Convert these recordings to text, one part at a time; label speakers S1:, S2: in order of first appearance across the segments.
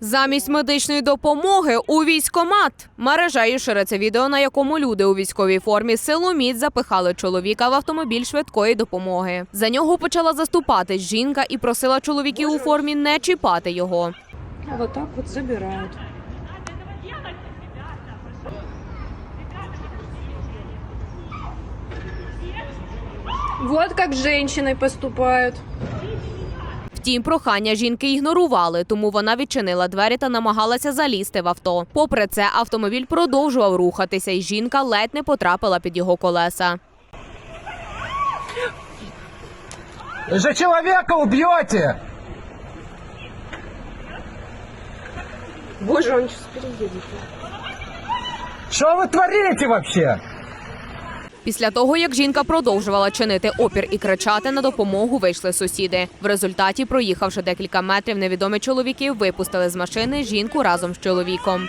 S1: Замість медичної допомоги у військомат. Мережею шириться відео, на якому люди у військовій формі силоміць запихали чоловіка в автомобіль швидкої допомоги. За нього почала заступатись жінка і просила чоловіків у формі не чіпати його.
S2: Вот так вот забирают. Вот как с женщиной поступают.
S1: Втім, прохання жінки ігнорували, тому вона відчинила двері та намагалася залізти в авто. Попри це, автомобіль продовжував рухатися, і жінка ледь не потрапила під його колеса.
S3: Вы же человека убьете!
S2: Боже, он сейчас переедет.
S3: Что вы творите вообще?
S1: Після того, як жінка продовжувала чинити опір і кричати на допомогу, вийшли сусіди. В результаті, проїхавши декілька метрів, невідомі чоловіки випустили з машини жінку разом з чоловіком.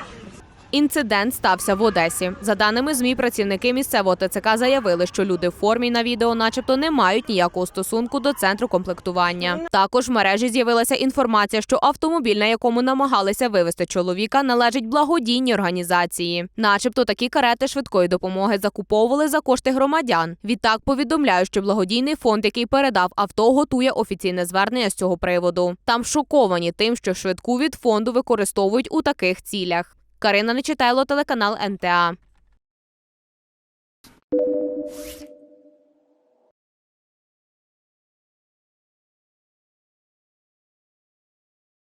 S1: Інцидент стався в Одесі. За даними змі, працівники місцевого ТЦК заявили, що люди в формі на відео, начебто, не мають ніякого стосунку до центру комплектування. Також в мережі з'явилася інформація, що автомобіль, на якому намагалися вивезти чоловіка, належить благодійній організації. Начебто такі карети швидкої допомоги закуповували за кошти громадян. Відтак повідомляють, що благодійний фонд, який передав авто, готує офіційне звернення з цього приводу. Там шоковані тим, що швидку від фонду використовують у таких цілях. Карина Нечитайло, телеканал НТА.